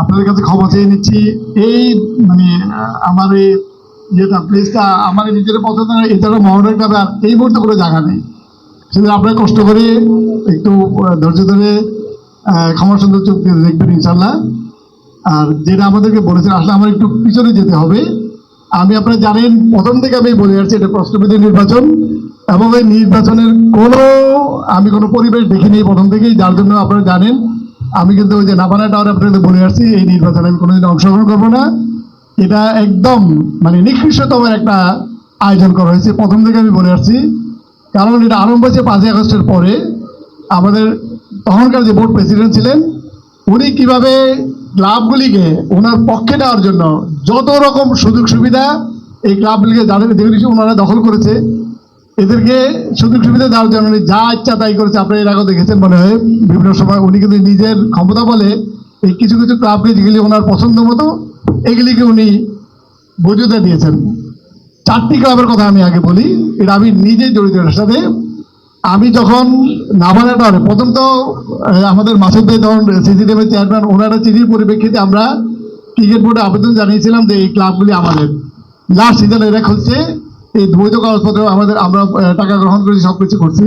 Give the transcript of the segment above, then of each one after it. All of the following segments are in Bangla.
আপনাদের কাছে ক্ষমা চেয়ে নিচ্ছি। এই মানে আমার এই যেটা প্লেসটা আমার নিজের পছন্দ না এছাড়া মহনের ক্লাবে আর এই মুহূর্তে কোনো জায়গা নেই। সেটা আপনারা কষ্ট করে একটু ধৈর্য ধরে ক্ষমা সুন্দর চোখ দিয়ে দেখবেন ইনশাল্লাহ আর যেটা আমাদেরকে বলেছেন, আসলে আমার একটু পিছনে যেতে হবে। আমি, আপনারা জানেন, প্রথম থেকে আমি বলে যাচ্ছি এটা প্রশ্নবিধি নির্বাচন। এবং এই নির্বাচনের কোনো, আমি কোনো পরিবেশ দেখিনি প্রথম থেকেই, যার জন্য আপনারা জানেন। আমি কিন্তু ওই যে নাবানা টাওয়ার আপনাদের বলে আসছি, এই নির্বাচনে আমি কোনোদিন অংশগ্রহণ করব না। এটা একদম মানে নিকৃষ্টতম একটা আয়োজন করা হয়েছে। প্রথম থেকে আমি বলে আসছি, কারণ এটা আরম্ভ হয়েছে পাঁচই আগস্টের পরে। আমাদের তখনকার যে বোর্ড প্রেসিডেন্ট ছিলেন, উনি কীভাবে ক্লাবগুলিকে ওনার পক্ষে নেওয়ার জন্য যত রকম সুযোগ সুবিধা এই ক্লাবগুলিকে যাদের যেগুলি ওনারা দখল করেছে এদেরকে সুযোগ সুবিধা দেওয়ার জন্য যা ইচ্ছা তাই করেছে, আপনারা এর আগে দেখেছেন মনে হয়, বিভিন্ন সময় উনি কিন্তু নিজের ক্ষমতা বলে এই কিছু কিছু ক্লাবকে যেগুলি ওনার পছন্দ মতো এগুলিকে উনি বৈধতা দিয়েছেন। চারটি ক্লাবের কথা আমি আগে বলি, এটা আমি নিজে জড়িত এটার সাথে। আমি যখন নাভানাটারে প্রথম তো আমাদের মাসুদ ভাই তখন সিসিটিভি চেয়ারম্যান ওনারা চিঠির পরিপ্রেক্ষিতে আমরা ক্রিকেট বোর্ডে আবেদন জানিয়েছিলাম যে এই ক্লাবগুলি আমাদের। লাস্ট সিজনে এরা খুলছে এই বৈধ কাগজপত্র আমাদের, আমরা টাকা গ্রহণ করেছি সব কিছু করছি।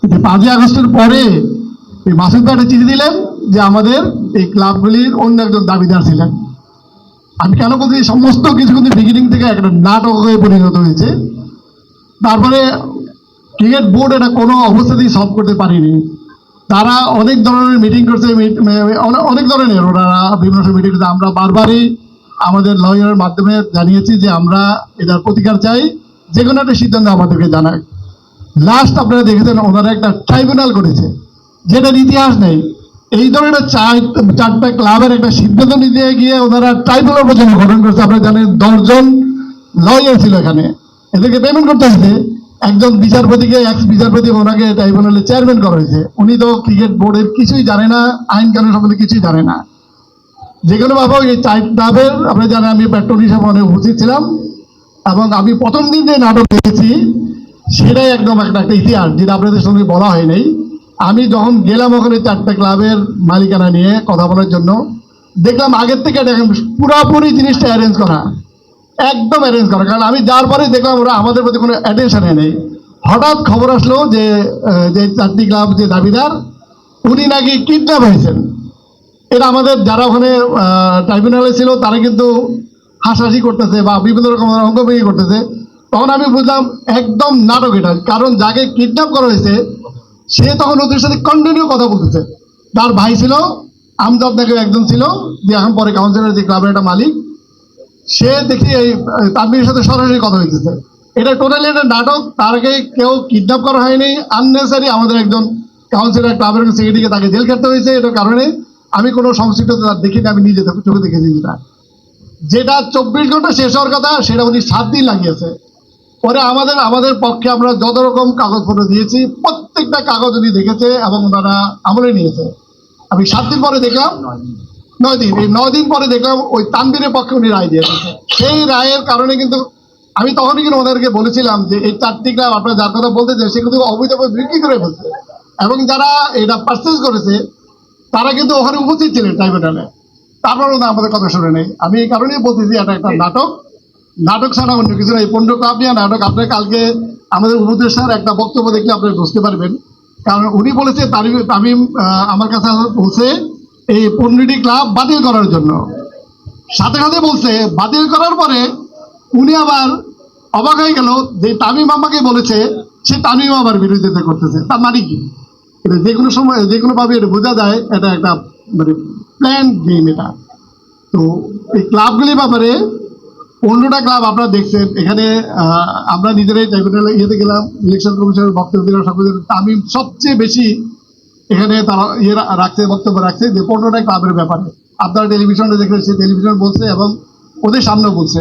কিন্তু পাঁচই আগস্টের পরে এই মাসুদ ভাই চিঠি দিলেন যে আমাদের এই ক্লাবগুলির অন্য একজন দাবিদার ছিলেন। আমি কেন বলছি সমস্ত কিছু কিন্তু বিগিনিং থেকে একটা নাটক হয়ে পরিণত হয়েছে। তারপরে ক্রিকেট বোর্ড এটা কোনো অবস্থাতেই সলভ করতে পারেনি। তারা অনেক ধরনের মিটিং করছে মিট- অনেক ধরনের ওনারা বিভিন্ন মিটিং করছে। আমরা বারবারই আমাদের লয়ারের মাধ্যমে জানিয়েছি যে আমরা এটার প্রতিকার চাই। যে কোনো একটা সিদ্ধান্ত আমাদেরকে জানায় লাস্ট আপনারা দেখেছেন, ওনারা একটা ট্রাইব্যুনাল করেছে, যেটার ইতিহাস নেই। এই ধরনের চার চারটা ক্লাবের একটা সিদ্ধান্ত নিতে গিয়ে ওনারা ট্রাইব্যুনাল পর্যন্ত গঠন করেছে। আপনারা জানেন, দশজন লয়ার ছিল এখানে। এদেরকে পেমেন্ট করতে হয়েছে। একজন বিচারপতিকে এক্স বিচারপতি ওনাকে ট্রাইব্যুনালের চেয়ারম্যান করা হয়েছে। উনি তো ক্রিকেট বোর্ডের কিছুই জানে না, আইন কানুন সম্বন্ধে কিছুই জানে না। যে কোনো ভাবে এই চার ক্লাবের আপনারা জানেন, আমি পেট্রোল হিসাবে অনেক উপস্থিত ছিলাম। এবং আমি প্রথম দিন যে নাটক দেখেছি, সেটাই একদম একটা একটা ইতিহাস, যেটা আপনাদের সঙ্গে বলা হয় নাই। আমি যখন গেলাম ওখানে চারটা ক্লাবের মালিকানা নিয়ে কথা বলার জন্য, দেখলাম আগের থেকে একদম পুরাপুরি জিনিসটা অ্যারেঞ্জ করা। একদম অ্যারেঞ্জ করা। কারণ আমি যার পরে দেখলাম ওরা আমাদের প্রতি কোনো অ্যাটেনশনে নেই। হঠাৎ খবর আসলো যে যে চারটি ক্লাব যে দাবিদার, উনি নাকি কিডন্যাপ হয়েছেন। এটা আমাদের যারা ওখানে ট্রাইব্যুনালে ছিল, তারা কিন্তু হাসাহাসি করতেছে বা বিভিন্ন রকম অঙ্গভঙ্গি করতেছে তখন আমি বুঝলাম একদম নাটক এটা। কারণ যাকে কিডন্যাপ করা হয়েছে সে তখন ওদের সাথে কন্টিনিউ কথা বলতেছে। তার ভাই ছিল আমজাদ নাকি একজন ছিল যে এখন পরে কাউন্সিলর যে ক্লাবের একটা মালিক সে দেখি এই আহ, সাথে সরাসরি কথা হইতেছে এটা টোটালি একটা নাটক তারকে কেউ কিডন্যাপ করা হয়নি আননেসারি আমাদের একজন কাউন্সিলর ক্লাবের সেক্রেটারিকে তাকে জেল খেতে হয়েছে এটার কারণে আমি কোনো সংশ্লিষ্টতা দেখিনি আমি নিজে চোখে- চোখে দেখেছি যেটা। যেটা চব্বিশ ঘণ্টা শেষ হওয়ার কথা সেটা উনি সাত দিন লাগিয়েছে। পরে আমাদের আমাদের পক্ষে আমরা যত রকম কাগজপত্র দিয়েছি প্রত্যেকটা কাগজ উনি দেখেছে এবং ওনারা আমলে নিয়েছে। আমি সাত দিন পরে দেখলাম নয় দিন। এই নয় দিন পরে দেখলাম ওই তানবীরের পক্ষে উনি রায় দিয়েছে সেই রায়ের কারণে কিন্তু আমি তখনই কিন্তু ওনাদেরকে বলেছিলাম যে এই চারটি ক্লাব আপনারা যার কথা বলতে চাই সে কিন্তু অবৈধভাবে বিক্রি করে ফেলছে। এবং যারা এটা পারচেজ করেছে তারা কিন্তু ওখানে উপস্থিত ছিলেন ট্রাইব্যুনালে তারপরেও না আমাদের কথা শুনে নেই। আমি এই কারণেই বলতেছি এটা একটা নাটক। নাটক ছাড়া অন্য কিছু না এই পনেরো ক্লাব নিয়ে নাটক। আপনার কালকে আমাদের উপদেশ স্যার একটা বক্তব্য দেখলে আপনি বুঝতে পারবেন। কারণ উনি বলেছে তামিম আমার কাছে বলছে এই পনেরোটি ক্লাব বাতিল করার জন্য। সাথে সাথে বলছে বাতিল করার পরে উনি আবার অবাক হয়ে গেল যে তামিম আমাকে বলেছে সে তামিম আবার বিরোধিতা করতেছে। তার মানে কি? যে কোনো সময় যে কোনো ভাবে এটা বোঝা যায় এটা একটা মানে প্ল্যান গেম এটা। তো এই ক্লাবগুলির ব্যাপারে পনেরোটা ক্লাব আপনারা দেখছেন। এখানে আমরা নিজেরাই ট্রাইব্যুনালে ইয়েতে গেলাম ইলেকশন কমিশনের বক্তব্য দিলাম, সব তামিম সবচেয়ে বেশি এখানে তারা ইয়ে রাখছে, বক্তব্য রাখছে যে পনেরোটা ক্লাবের ব্যাপারে। আপনারা টেলিভিশনে দেখলেন সে টেলিভিশন বলছে এবং ওদের সামনেও বলছে।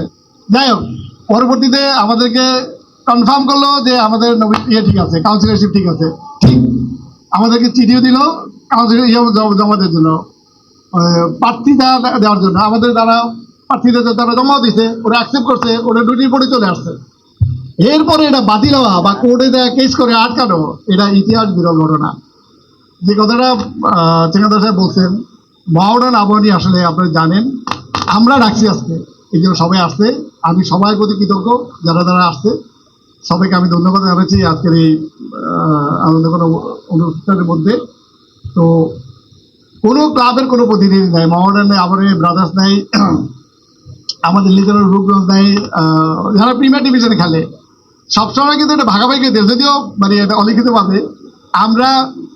যাই হোক, পরবর্তীতে আমাদেরকে কনফার্ম করল যে আমাদের ইয়ে ঠিক আছে কাউন্সিলরশিপ ঠিক আছে। ঠিক। আমাদেরকে চিঠিও দিল কাউন্সিলর ইয়ে জমা- জমা দেওয়ার জন্য আহ, প্রার্থীতা দেওয়ার জন্য আমাদের দ্বারা প্রার্থীদের তারা জমা দিছে ওরা অ্যাকসেপ্ট করছে ওরা ডিউটি করে চলে আসছে। এরপরে এটা বাতিল হওয়া বা কোর্টে দেওয়া কেস করে আটকানো এটা ইতিহাস বিরল ঘটনা। যে কথাটা ঠিকাদার সাহেব বলছেন মহারণ আবহানী আসলে আপনারা জানেন আমরা রাখছি আজকে এই জন্য সবাই আসছে আমি সবাই প্রতি কৃতজ্ঞ যারা যারা আসছে সবাইকে আমি ধন্যবাদ জানাচ্ছি আজকের এই আহ, আনন্দঘন অনুষ্ঠানের মধ্যে। তো কোনো ক্লাবের কোনো প্রতিনিধি নাই মহারণ নেই আবার ব্রাদার্স নাই, আমাদের লিজনের রূপগঞ্জ নাই যারা প্রিমিয়ার ডিভিশনে খেলে। সবসময় কিন্তু এটা ভাগাভাগি দেয় যদিও মানে এটা অলিখিতভাবে, আমরা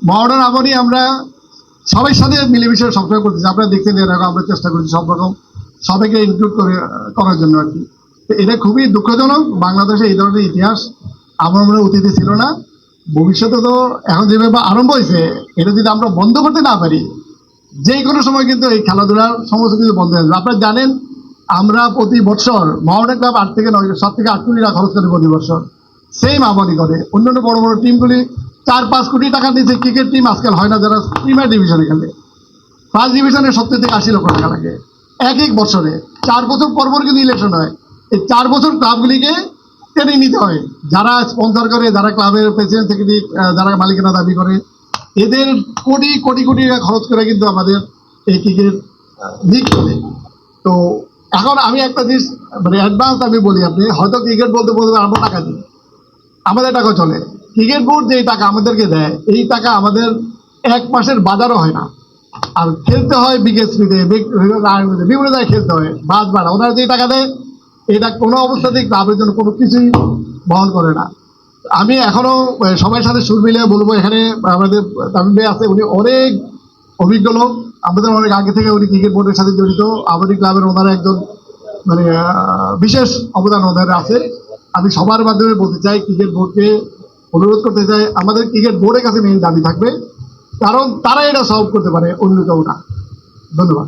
মডার্ন আমনি আমরা সবাই সাথে মিলেমিশে সবসময় করতেছি। আপনারা দেখছেন এরকম আমরা চেষ্টা করছি সব রকম, সবাইকে ইনক্লুড করে, করার জন্য আর কি। এটা খুবই দুঃখজনক। বাংলাদেশে এই ধরনের ইতিহাস আমার মনে অতীতে ছিল না। ভবিষ্যতে তো এখন যেভাবে আরম্ভ হয়েছে, এটা যদি আমরা বন্ধ করতে না পারি, যে কোনো সময় কিন্তু এই খেলাধুলার সমস্ত কিছু বন্ধ হয়ে যাবে। আপনারা জানেন, আমরা প্রতি বছর মহারণা ক্লাব আট থেকে নয়, সাত থেকে আট কোটি টাকা খরচ করে প্রতি বছর। সেম আবাদি করে। অন্যান্য বড় বড় টিমগুলি চার, পাঁচ কোটি টাকা দিচ্ছে ক্রিকেট টিম আজকাল হয় না, যারা প্রিমিয়ার ডিভিশনে খেলে। ফার্স্ট ডিভিশনে সত্তর থেকে আশি লক্ষ টাকা লাগে। এক এক বছরে, চার বছর পর পর কিন্তু ইলেকশন হয়। এই চার বছর ক্লাবগুলিকে টেনে নিতে হয়। যারা স্পন্সর করে, যারা ক্লাবের প্রেসিডেন্ট সেক্রেটারি যারা মালিকানা দাবি করে, এদের কোটি কোটি কোটি টাকা খরচ করে কিন্তু আমাদের এই ক্রিকেট লিগ চলে। তো এখন আমি একটা জিনিস মানে অ্যাডভান্স আমি বলি আপনি, হয়তো ক্রিকেট বলতে বলতে আমরা টাকা দিই। আমাদের টাকা চলে। ক্রিকেট বোর্ড যে টাকা আমাদেরকে দেয়, এই টাকা আমাদের এক মাসের বাজারও হয় না। আর খেলতে হয় বিকেএসপিতে বিভিন্ন জায়গায় খেলতে হয়, বাস ভাড়া। ওনারা যে টাকা দেয় এটা কোনো অবস্থাতেই ক্লাবের জন্য কোনো কিছুই বহন করে না। আমি এখনও আহ, সবার সাথে সুর মিলিয়ে বলব এখানে আমাদের তামিম ভাই আছে উনি অনেক অভিজ্ঞ লোক। আমাদের অনেক আগে থেকে উনি ক্রিকেট বোর্ডের সাথে জড়িত। আমাদের ক্লাবের ওনারা একজন মানে বিশেষ অবদান ওনার আছে। আমি সবার মাধ্যমে বলতে চাই ক্রিকেট বোর্ডকে অনুরোধ করতে চাই আমাদের ক্রিকেট বোর্ডের কাছে মেইন দাবি থাকবে। কারণ তারা এটা সলভ করতে পারে অন্য কেউ না। ধন্যবাদ।